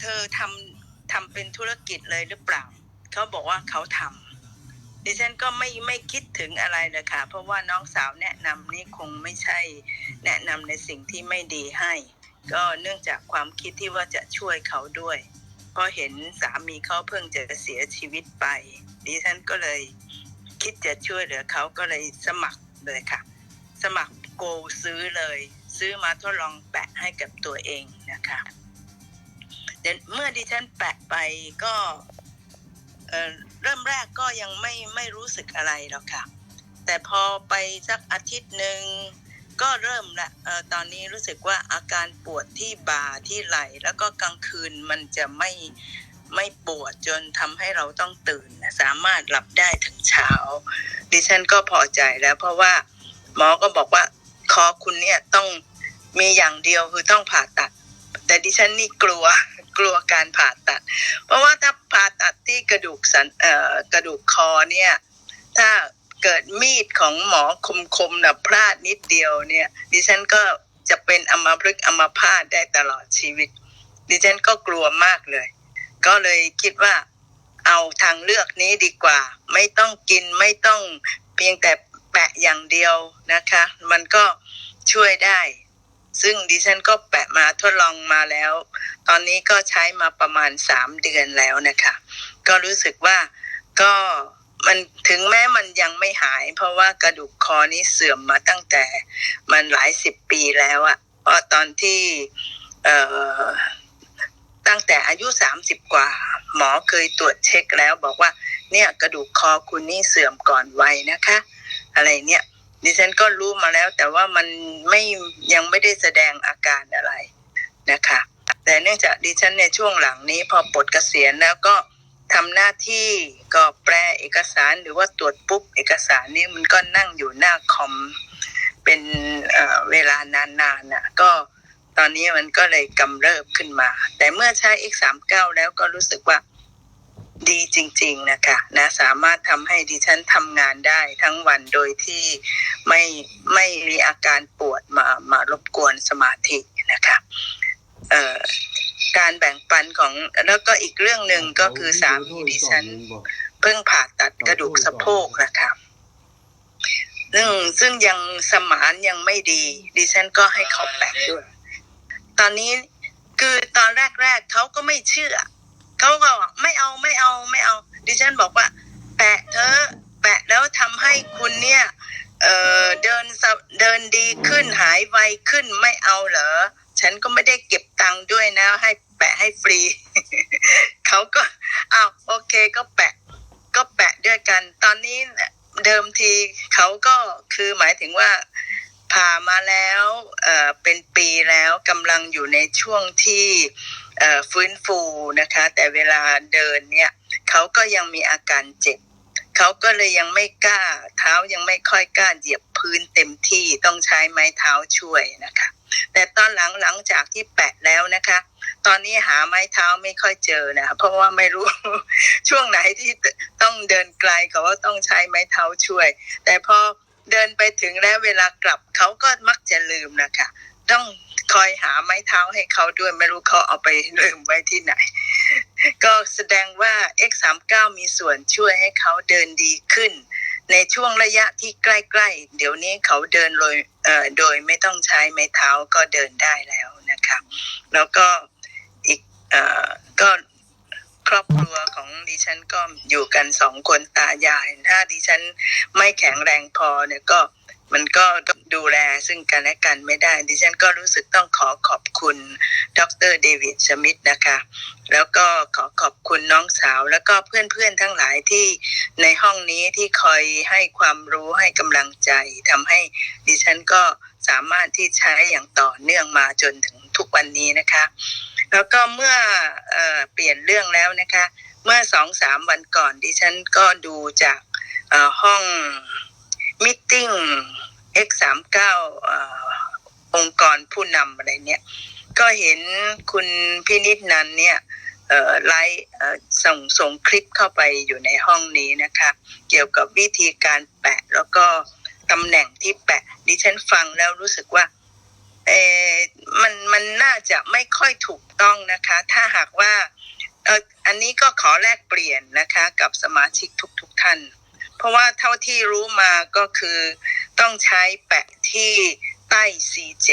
เธอทำทำเป็นธุรกิจเลยหรือเปล่า เขาบอกว่าเขาทำดิฉันก็ไม่ไม่คิดถึงอะไรเลยค่ะ เพราะว่าน้องสาวแนะนำนี่คงไม่ใช่แนะนำในสิ่งที่ไม่ดีให้ ก็เนื่องจากความคิดที่ว่าจะช่วยเขาด้วยเพราะเห็นสามีเขาเพิ่งจะเสียชีวิตไป ดิฉันก็เลยคิดจะช่วยเหลือเขาก็เลยสมัครเลยค่ะ สมัครโกซื้อเลย ซื้อมาทดลองแปะให้กับตัวเองนะคะ เมื่อดิฉันแปะไปก็เริ่มแรกก็ยังไม่ไม่รู้สึกอะไรหรอกค่ะ แต่พอไปสักอาทิตย์หนึ่งก็เริ่มละตอนนี้รู้สึกว่าอาการปวดที่บ่าที่ไหล่ แล้วก็กลางคืนมันจะไม่ไม่ปวดจนทำให้เราต้องตื่น สามารถหลับได้ถึงเช้า ดิฉันก็พอใจแล้วเพราะว่าหมอก็บอกว่าคอคุณเนี่ยต้องมีอย่างเดียวคือต้องผ่าตัด แต่ดิฉันนี่กลัว กลัวการผ่าตัด เพราะว่าถ้าผ่าตัดที่กระดูกสันเอ่อกระดูกคอเนี่ย ถ้าเกิดมีดของหมอคมๆนะพลาดนิดเดียวเนี่ย ดิฉันก็จะเป็นอมพฤกษ์อมพาตได้ตลอดชีวิต ดิฉันก็กลัวมากเลย ก็เลยคิดว่าเอาทางเลือกนี้ดีกว่า ไม่ต้องกินไม่ต้องเพียงแต่แปะอย่างเดียวนะคะ มันก็ช่วยได้ ซึ่งดิฉันก็แปะมาทดลองมาแล้ว ตอนนี้ก็ใช้มาประมาณสามเดือนแล้วนะคะ ก็รู้สึกว่าก็มันถึงแม้มันยังไม่หาย เพราะว่ากระดูกคอนี้เสื่อมมาตั้งแต่มันหลายสิบปีแล้วอะเพราะตอนที่เอ่อตั้งแต่อายุสามสิบกว่า หมอเคยตรวจเช็คแล้วบอกว่าเนี่ยกระดูกคอคุณนี่เสื่อมก่อนวัยนะคะ อะไรเนี่ย ดิฉันก็รู้มาแล้ว แต่ว่ามันไม่ยังไม่ได้แสดงอาการอะไรนะคะ แต่เนื่องจากดิฉันในช่วงหลังนี้พอปลดเกษียณแล้วก็ทำหน้าที่ก็แปลเอกสารหรือว่าตรวจปุ๊บเอกสารนี่มันก็นั่งอยู่หน้าคอมเป็นเเวลานานๆน่ะก็ตอนนี้มันก็เลยกำเริบขึ้นมา แต่เมื่อใช้ X39 แล้วก็รู้สึกว่า ดีจริง ๆนะคะนะสามารถทำให้ดิฉันทำงานได้ทั้งวันโดยที่ไม่ไม่มีอาการปวดมามารบกวนสมาธินะคะเอ่อการแบ่งปันของแล้วก็อีกเรื่องหนึ่งก็คือสามีดิฉันเพิ่งผ่าตัดกระดูกสะโพกนะคะซึ่งซึ่งยังสมานยังไม่ดี ดิฉันก็ให้เขาแปะด้วย ตอนนี้คือตอนแรกๆเขาก็ไม่เชื่อ เขาก็บอกไม่เอาไม่เอาไม่เอา ดิฉันบอกว่า แปะเธอแปะแล้วทำให้คุณเนี่ยเออเดินเดินดีขึ้นหายไวขึ้นไม่เอาเหรอ ฉันก็ไม่ได้เก็บตังค์ด้วยนะ ให้แปะให้ฟรี เขาก็อ้าวโอเคก็แปะ ก็แปะด้วยกัน ตอนนี้เดิมทีเขาก็คือหมายถึงว่าผ่ามาแล้วเออเป็นปีแล้วกำลังอยู่ในช่วงที่ ฟื้นฟูนะคะ แต่เวลาเดินเนี่ยเขาก็ยังมีอาการเจ็บเขาก็เลยยังไม่กล้า เท้ายังไม่ค่อยกล้าเหยียบพื้นเต็มที่ต้องใช้ไม้เท้าช่วยนะคะ แต่ตอนหลังหลังจากที่แปะแล้วนะคะ ตอนนี้หาไม้เท้าไม่ค่อยเจอนะเพราะว่าไม่รู้ช่วงไหนที่ต้องเดินไกลเขาก็ต้องใช้ไม้เท้าช่วย แต่พอเดินไปถึงแล้วเวลากลับเขาก็มักจะลืมนะคะ ต้องคอยหาไม้เท้าให้เขาด้วยไม่รู้เขาเอาไปลืมไว้ที่ไหน ก็แสดงว่า X39 มีส่วนช่วยให้เขาเดินดีขึ้น ในช่วงระยะที่ใกล้ๆ เดี๋ยวนี้เขาเดินโดยโดยไม่ต้องใช้ไม้เท้าก็เดินได้แล้วนะคะ แล้วก็อีกอก็ ครอบครัวของดิฉันก็อยู่กันสองคนตายาย ถ้าดิฉันไม่แข็งแรงพอเนี่ยก็มันก็ดูแลซึ่งกันและกันไม่ได้ ดิฉันก็รู้สึกต้องขอขอบคุณ ดรเดวิดสมิธนะคะ แล้วก็ขอขอบคุณน้องสาว แล้วก็เพื่อนๆทั้งหลายที่ในห้องนี้ที่คอยให้ความรู้ให้กำลังใจทำให้ดิฉันก็สามารถที่ใช้อย่างต่อเนื่องมาจนถึงทุกวันนี้นะคะ แล้วก็เมื่อเอเปลี่ยนเรื่องแล้วนะคะ เมื่อสองสามวันก่อนดิฉันก็ดูจากห้องมิทติ้ง X39 องค์กรผู้นำอะไรเนี่ย ก็เห็นคุณพินิจนันเนี่ยไลฟ์ส่งส่งคลิปเข้าไปอยู่ในห้องนี้นะคะ เกี่ยวกับวิธีการแปะแล้วก็ตำแหน่งที่แปะ ดิฉันฟังแล้วรู้สึกว่าเออมันมันน่า จะไม่ค่อยถูกต้องนะคะ ถ้าหากว่าเอออันนี้ก็ขอแลกเปลี่ยนนะคะกับสมาชิกทุกๆทท่าน เพราะว่าเท่าที่รู้มาก็คือต้องใช้แปะที่ใต้ C7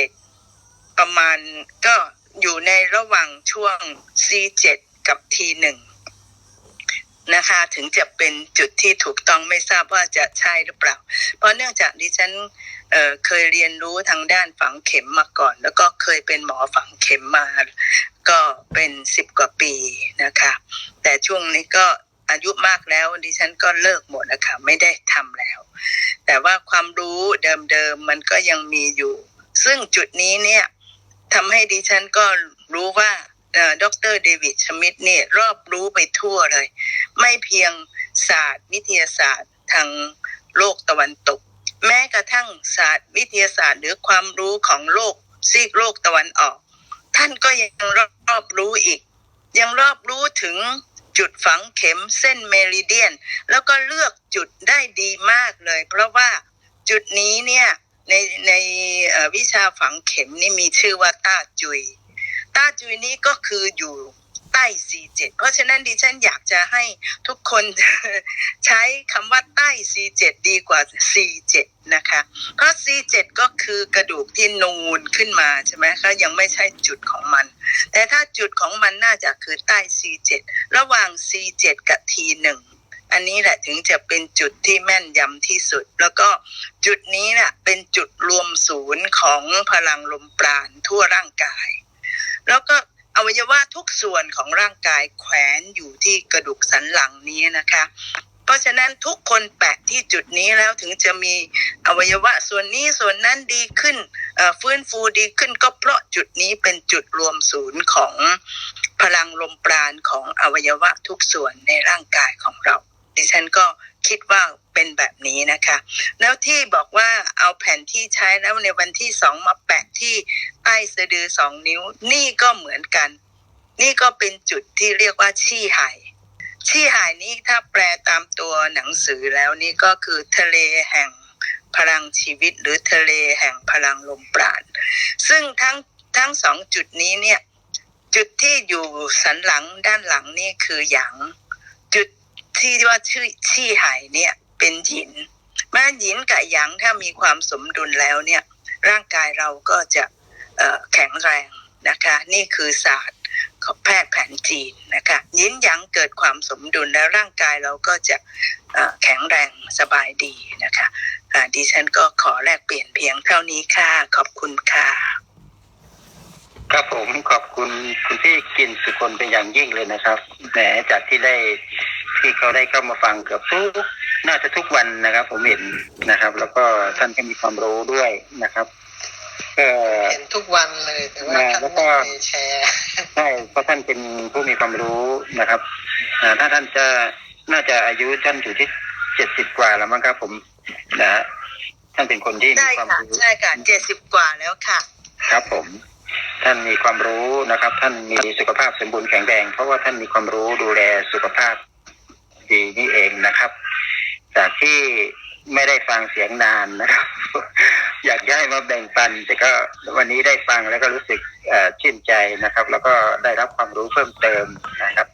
ประมาณก็อยู่ในระหว่างช่วง C7 กับ T1 นะคะ ถึงจะเป็นจุดที่ถูกต้องไม่ทราบว่าจะใช่หรือเปล่า เพราะเนื่องจากดิฉันเเคยเรียนรู้ทางด้านฝังเข็มมาก่อน แล้วก็เคยเป็นหมอฝังเข็มมา ก็เป็นสิบกว่าปีนะคะ แต่ช่วงนี้ก็อายุมากแล้วดิฉันก็เลิกหมดนะคะไม่ได้ทำแล้ว แต่ว่าความรู้เดิมๆมันก็ยังมีอยู่ ซึ่งจุดนี้เนี่ยทำให้ดิฉันก็รู้ว่าดรเดวิดชมิดเนี่ยรอบรู้ไปทั่วเลย ไม่เพียงศาสตร์ วิทยาศาสตร์ทางโลกตะวันตก แม้กระทั่งศาสตร์วิทยาศาสตร์ หรือความรู้ของโลกซีกโลกตะวันออก ท่านก็ยังรอบรู้อีก ยังรอบรู้ถึงจุดฝังเข็มเส้นเมริเดียน แล้วก็เลือกจุดได้ดีมากเลย เพราะว่าจุดนี้เนี่ยในในวิชาฝังเข็มนี่มีชื่อว่าต้าจุย ต้าจุยนี้ก็คืออยู่ ใต้ C7 เพราะฉะนั้นดิฉันอยากจะให้ทุกคนใช้คำว่าใต้ C7 ดีกว่า C7 นะคะ เพราะ C7 ก็คือกระดูกที่นูนขึ้นมาใช่ไหมคะยังไม่ใช่จุดของมัน แต่ถ้าจุดของมันน่าจะคือใต้ C7 ระหว่าง C7 กับ T1 อันนี้แหละถึงจะเป็นจุดที่แม่นยำที่สุด แล้วก็จุดนี้น่ะเป็นจุดรวมศูนย์ของพลังลมปราณทั่วร่างกาย แล้วก็ อวัยวะทุกส่วนของร่างกายแขวนอยู่ที่กระดูกสันหลังนี้นะคะ เพราะฉะนั้นทุกคนแปะที่จุดนี้แล้วถึงจะมีอวัยวะส่วนนี้ส่วนนั้นดีขึ้นฟื้นฟูดีขึ้นก็เพราะจุดนี้เป็นจุดรวมศูนย์ของพลังลมปราณของอวัยวะทุกส่วนในร่างกายของเรา ดิฉันก็ คิดว่าเป็นแบบนี้นะคะ แล้วที่บอกว่าเอาแผ่นที่ใช้แล้วในวันที่สองมาแปะที่ใต้สะดือสองนิ้ว นี่ก็เหมือนกัน นี่ก็เป็นจุดที่เรียกว่าชี่หายชี่หายนี้ถ้าแปลตามตัวหนังสือแล้วนี่ก็คือทะเลแห่งพลังชีวิตหรือทะเลแห่งพลังลมปราณซึ่งทั้งทั้งสองจุดนี้เนี่ยจุดที่อยู่สันหลังด้านหลังนี่คือหยางจุด ที่ว่าชื่อชี่หายเนี่ย เป็นหยินแม้หยินกับหยางถ้ามีความสมดุลแล้วเนี่ย ร่างกายเราก็จะแข็งแรงนะคะ นี่คือศาสตร์ของแพทย์แผนจีนนะคะยินหยางเกิดความสมดุลแล้วร่างกายเราก็จะแข็งแรงสบายดีนะคะดิฉันก็ขอแลกเปลี่ยนเพียงเท่านี้ค่ะ ขอบคุณค่ะ ครับผมขอบคุณคุณพี่กินสุคนเป็นอย่างยิ่งเลยนะครับแหมจากที่ได้ ที่เขาได้เข้ามาฟังเกือบทุกน่าจะทุกวันนะครับ ผมเห็นนะครับ แล้วก็ท่านก็มีความรู้ด้วยนะครับก็เห็นทุกวันเลยแต่ว่าอ่าท่านแล้วก็ไม่เคยแชร์ใช่เพราะท่านเป็นผู้มีความรู้นะครับอ่าถ้าท่านจะน่าจะอายุท่านอยู่ที่เจ็ดสิบกว่าแล้วมั้งครับ ผมนะฮะท่านเป็นคนที่มีได้ความค่ะรู้ใช่ค่ะเจ็ดสิบกว่าแล้วค่ะ ครับผม ท่านมีความรู้นะครับ ท่านมีสุขภาพสมบูรณ์แข็งแรงเพราะว่าท่านมีความรู้ดูแลสุขภาพ ดีนี่เองนะครับ จากที่ไม่ได้ฟังเสียงนานนะครับ อยากจะให้มาแบ่งปัน แต่ก็วันนี้ได้ฟังแล้วก็รู้สึกชื่นใจนะครับ แล้วก็ได้รับความรู้เพิ่มเติมนะครับ